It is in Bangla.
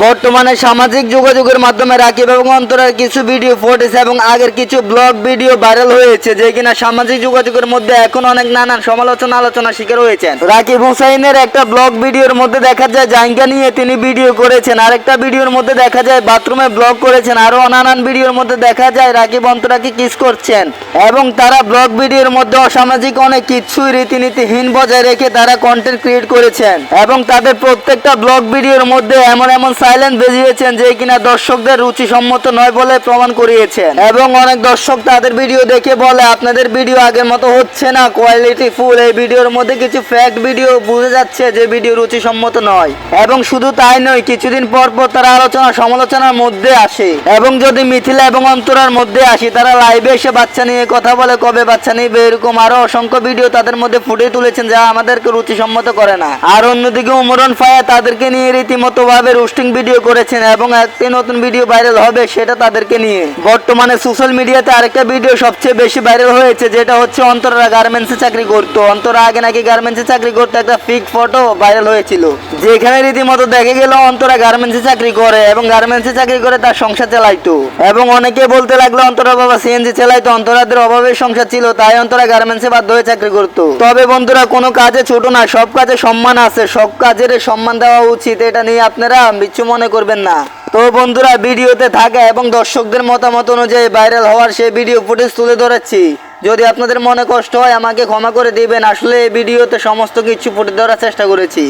বর্তমানে সামাজিক যোগাযোগের মাধ্যমে রাকিব এবং অন্তরার কিছু ভিডিও ফুটেজ এবং আগের কিছু ব্লগ ভিডিও ভাইরাল হয়েছে, যে কিনা সামাজিক যোগাযোগের মধ্যে এখন অনেক নানান সমালোচনা, আলোচনা শিকার হয়েছেন। রাকিব হুসাইনের একটা ব্লগ ভিডিওর মধ্যে দেখা যায়, জাইঙ্গা নিয়ে তিনি ভিডিও করেছেন। আরেকটা ভিডিওর মধ্যে দেখা যায়, বাথরুমে ব্লগ করেছেন। আরও নানান ভিডিওর মধ্যে দেখা যায়, রাকিব অন্তরাকে কিস করছেন। এবং তারা ব্লগ ভিডিওর মধ্যে অসামাজিক অনেক কিছুই রীতিনীতিহীন বজায় রেখে তারা কন্টেন্ট ক্রিয়েট করেছেন। এবং তাদের প্রত্যেকটা ব্লগ ভিডিওর মধ্যে এমন এমন সাইলেন্ট বেজিয়েছেন যে কিনা দর্শকদের রুচি সম্মত নয় বলে প্রমাণ করিয়েছেন। এবং অনেক দর্শক তাদের ভিডিও দেখে বলে, আপনাদের ভিডিও আগের মতো হচ্ছে না। Quality full. এই ভিডিওর মধ্যে কিছু ফ্যাক্ট ভিডিও বোঝা যাচ্ছে যে ভিডিও রুচি সম্মত নয়। এবং শুধু তাই নয়, কিছুদিন পর পর তারা আলোচনা সমালোচনার মধ্যে আসে। এবং যদি মিথিলা এবং অন্তরার মধ্যে আসি, তারা লাইভে এসে বাচ্চা নিয়ে কথা বলে, কবে বাচ্চা নিবে? এরকম আরও অসংখ্য ভিডিও তাদের মধ্যে ফুটে তুলেছেন যা আমাদেরকে রুচিসম্মত করে না। আর অন্যদিকে উমরন ফায়া তাদেরকে নিয়ে রীতিমতো ভাবে রোস্টিং ভিডিও করেছেন এবং একটি নতুন ভিডিও ভাইরাল হবে সেটা তাদেরকে নিয়ে। বর্তমানে সোশ্যাল মিডিয়াতে আরেকটা ভিডিও সবচেয়ে বেশি ভাইরাল হয়েছে, যেটা হচ্ছে অন্তরা গার্মেন্টসে চাকরি করতো। অন্তরা আগে নাকি গার্মেন্টসে চাকরি করতো, একটা ফিক ফটো ভাইরাল হয়েছিল। যেখানে রীতিমতো দেখে গেল অন্তরা গার্মেন্টসে চাকরি করে এবং গার্মেন্টসে চাকরি করে তার সংসার চালাইতো। এবং অনেকে বলতে লাগল, অন্তরা বাবা সিএনজি চালাইতো, অন্তরাদের অভাবে সংসার ছিল, তাই অন্তরা গার্মেন্টসে বাধ্য হয়ে চাকরি করতো। তবে বন্ধুরা, কোনো কাজে ছোট না, সব কাজে সম্মান আছে। সব কাজের সম্মান দেওয়া উচিত, এটা নিয়ে আপনারা বিচ্ছু মনে করবেন না। তো বন্ধুরা, ভিডিওতে থাকা এবং দর্শকদের মতামত অনুযায়ী ভাইরাল হওয়ার সেই ভিডিও ফুটেজ তুলে ধরেছি। যদি আপনাদের মনে কষ্ট হয়, আমাকে ক্ষমা করে দিবেন। আসলে এই ভিডিওতে সমস্ত কিছু ফুটে ধরার চেষ্টা করেছি।